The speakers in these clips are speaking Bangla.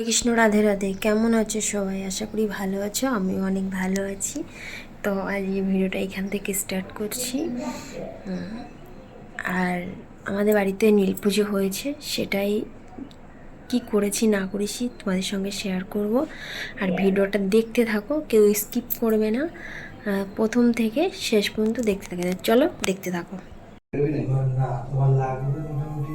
কৃষ্ণ রাধে রাধে, কেমন আছো সবাই? আশা করি ভালো আছো আমি অনেক ভালো আছি। তো আজ এই ভিডিওটা এখান থেকে স্টার্ট করছি। আর আমাদের বাড়িতে নীল পুজো হয়েছে, সেটাই কি করেছি, না করেছি তোমাদের সঙ্গে শেয়ার করব। আর ভিডিওটা দেখতে থাকো, কেউ স্কিপ করবে না। প্রথম থেকে শেষ পর্যন্ত দেখতে থাকে। চলো, দেখতে থাকো। না তোমার লাগবে মোটামুটি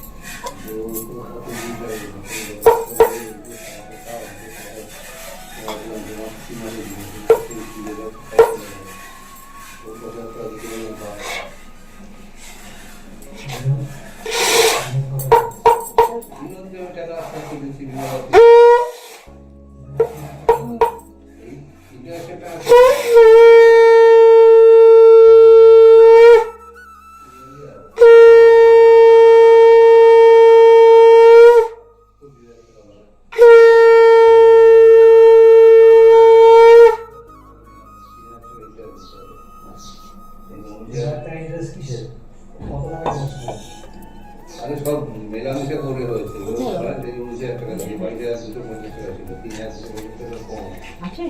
মেলামেশা করে হয়েছে ওরা যে উনিশ টাকা দিয়ে বাড়িতে দুশো পঞ্চাশ টাকা ছিল তিন হাজার পঞ্চাশ টাকা কম আছে?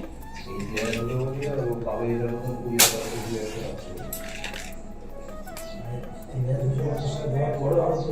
এই যে হলো আর ও পাবে এটার মতন কুড়ি হাজার কুড়ি হাজার টাকা আছে। তিন হাজার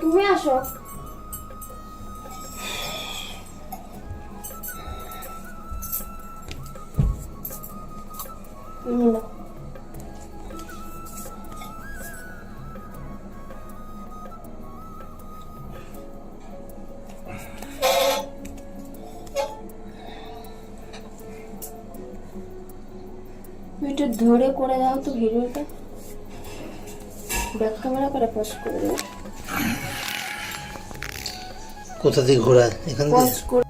তুমি আসো। একটু ধরে করে দাও তো ভিডিওটা ব্যাক ক্যামেরা করে পোস্ট করে দাও কোথা থেকে ঘোরা? এখান থেকে?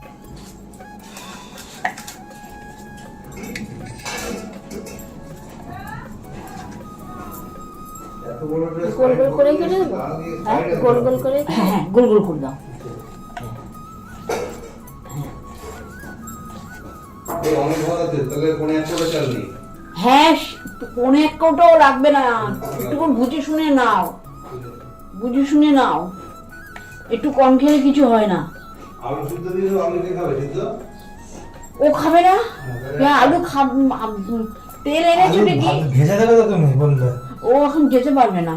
গোল গোল করে কেটে দেবো হ্যাঁ? গোল গোল করে হ্যাঁ গোল গোল করে দাও। হ্যাঁ পনে এক কৌটাও লাগবে না। একটু বুঝে শুনে নাও। বুঝে শুনে নাও। একটু কম খেলে কিছু হয় না। ও খাবে না? হ্যাঁ আলু খাব তেল এনেছো নাকি ভেজে দেবে তো তুমি বললে ও এখন যেতে পারবে না।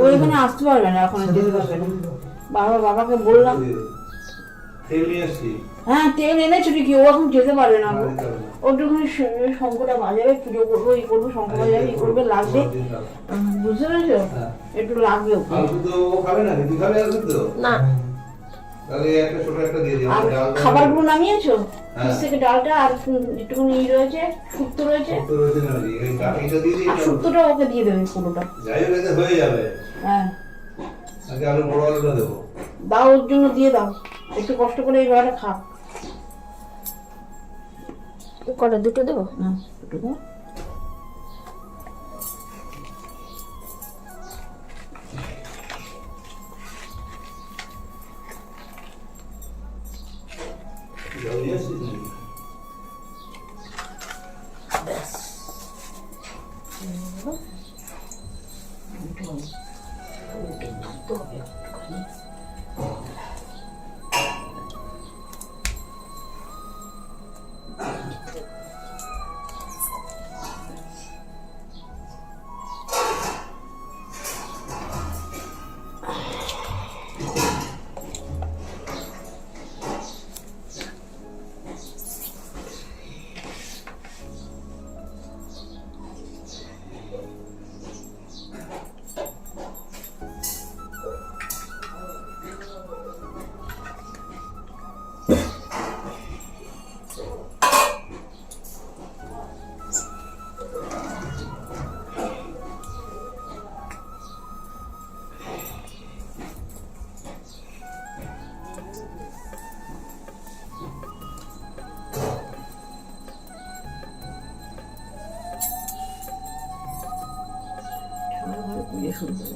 ও এখানে আসতে পারবে না এখন যেতে পারবে না। বাবা বাবাকে বললাম। হ্যাঁ তেল এনেছো নাকি ও এখন যেতে পারবে না। শঙ্কটা বাজাবে পুজো করব এই করব শঙ্খ বাজাবে এই করবে লাগবে। বুঝতে পেরেছ? হ্যাঁ। একটু লাগবে না। খাবারগুলো নামিয়েছো? হ্যাঁ। থেকে ডালটা আর একটুখানি ই রয়েছে শুক্তো আর শুক্তোটা ওকে দিয়ে দেবে পুরোটা। হয়ে যাবে। হ্যাঁ। আগে আলু বড় আলুটা দেবো। দাও ওর জন্য দিয়ে দাও। একটু কষ্ট করে এই বেড়াটা খা। কটা দুটো দেবো? না একটু শুরু করে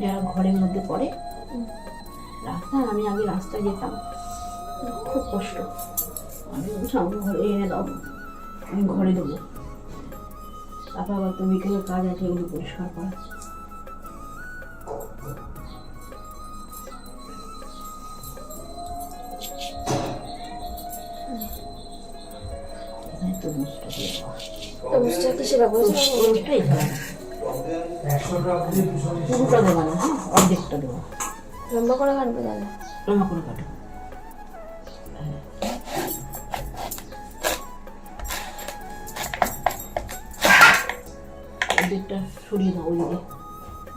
যারা ঘরের মধ্যে পড়ে রাস্তায় আমি আগে রাস্তায় যেতাম। খুব কষ্ট। আমি বলছিলাম ঘরে এনে দাও আমি ঘরে দেবো। তারপর আবার তো বিকেলের কাজ আছে ওগুলো পরিষ্কার করা। সেবা করেছ। পুরোটা দেওয়া না হ্যাঁ অর্ধেকটা দেওয়া লম্বা করে কাটবে তাহলে। লম্বা করে কাটো। অর্ধেকটা সরিয়ে দাও ওইদিকে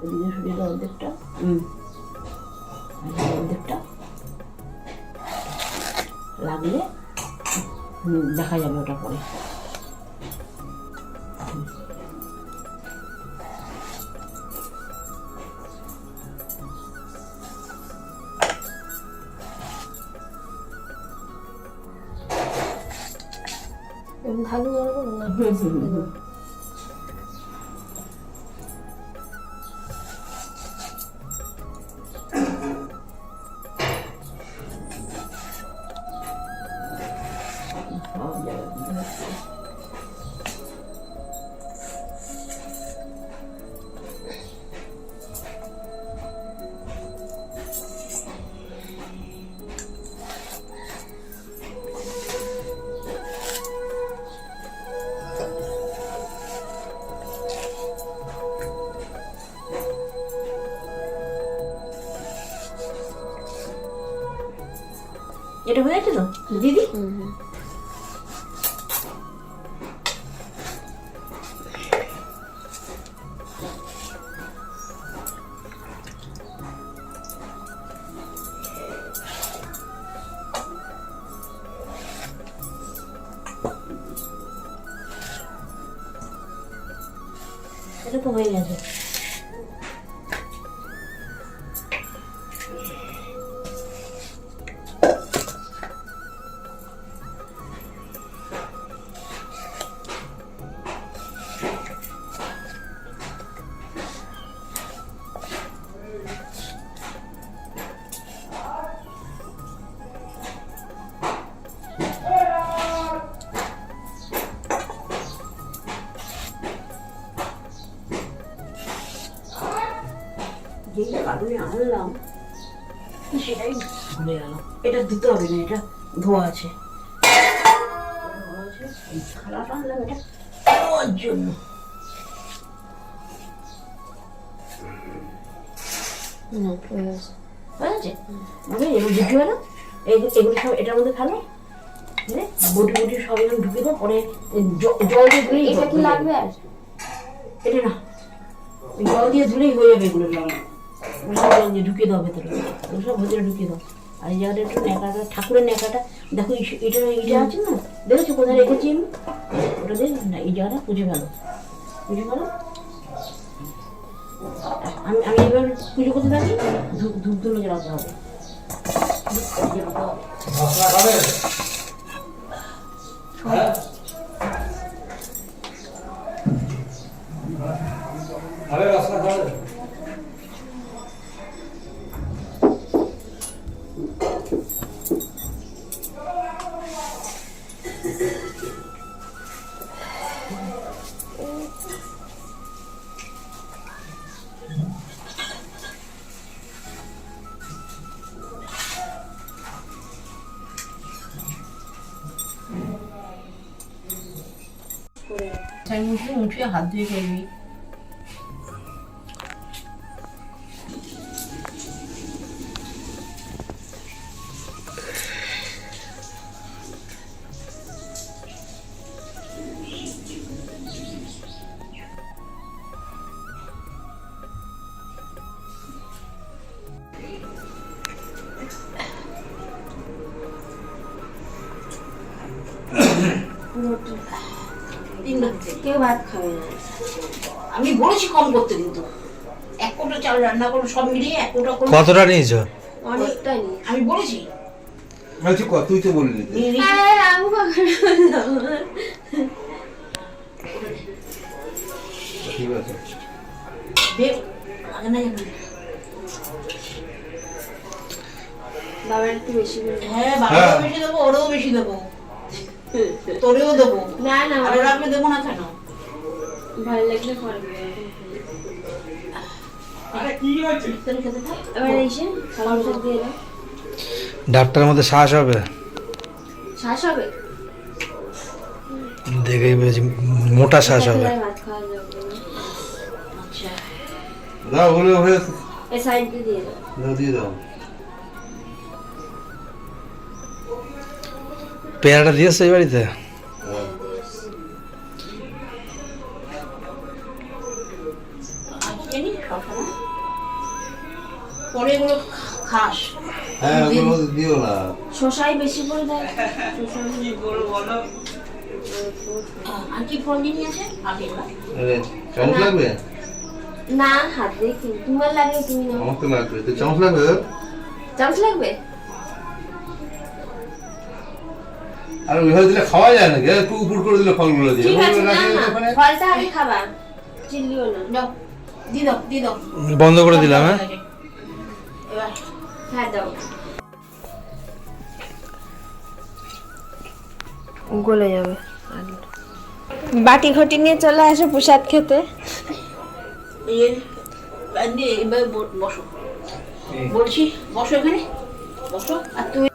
ওইদিকে সরিয়ে দাও অর্ধেকটা হুম। অর্ধেকটা লাগলে দেখা যাবে ওটা পরে। এরকম ঢালু বড় করো না হুম হুম হুম এটা হয়ে গেছে তো দিদি এটা তো হয়ে গেছে আনলাম। সেটাই। ভুলে গেল এটা দিতে হবে না এটা ধোয়া আছে। আনলাম এটা। ধোয়ার জন্য। হয়ে। মানে এটার মধ্যে ফেলো। বুঝলে? বটি বটি সব এরকম ঢুকে দাও পরে জল দিয়ে এটা কি লাগবে। আর এটা না। জল দিয়ে ধুলেই হয়ে যাবে এগুলো দিয়ে ঢুকিয়ে দাও ভেতরে। ওসব ভেতরে ঢুকিয়ে দাও। আর এই জায়গাটা একটু ন্যাকাটা ঠাকুরের ন্যাকাটা। দেখো এটা এটা আছে না? দেখেছ কোথায় রেখেছি আমি? ওটা দেখ না এই জায়গাটা পুজো গেল পুজো গেল আমি আমি এবার পুজো করতে থাকি ধূপ ধূপ ধুলো জ্বালাতে হবে। ধূপ জ্বালাতে হবে। তাই মুঠে মুঠে হাত ধুয়ে ফেলবি তিন রাত্রে। কেউ ভাত খাবে না। আমি বলেছি কম করতে কিন্তু। এক কোটা চাল রান্না করো সব মিলিয়ে এক কোটা করে। কতটা নিয়েছো? অনেকটা নিয়ে আমি বলেছি। বলছি ক তুই তো বললি। বাকর ঠিক আছে। বাবার একটু বেশি হ্যাঁ বাবারও বেশি দেবো ওরও বেশি দেবো। তোরেও দেবো। না না আর ওরা আমি দেবো না কেন? ভালো লাগলে করবে। ডাক্তারের মধ্যে শ্বাস হবে? শ্বাস হবে? দেখেই বুঝেছি মোটা শ্বাস হবে। দাও হলে হয়ে দিয়ে দাও দিয়ে দাও। না। আরে, চামচ লাগবে? না হাত। দেখি তোমার লাগে তুমি আমার তো লাগবে। তো চামচ লাগবে? চামচ লাগবে? আর ওইভাবে দিলে খাওয়া যায় নাকি? একটু উপর করে দিলে ফলগুলো দিয়ে। ঠিক আছে না না ফলটা আগে খাবা। চিল্লিও না। দাও দি দাও দি দাও। বন্ধ করে দিলাম হ্যাঁ? হ্যাঁ দাও। গলে যাবে। বাটি ঘটি নিয়ে চলে আসো প্রসাদ খেতে। এবার বসো। বলছি বসো এখানে। বসো আর তুই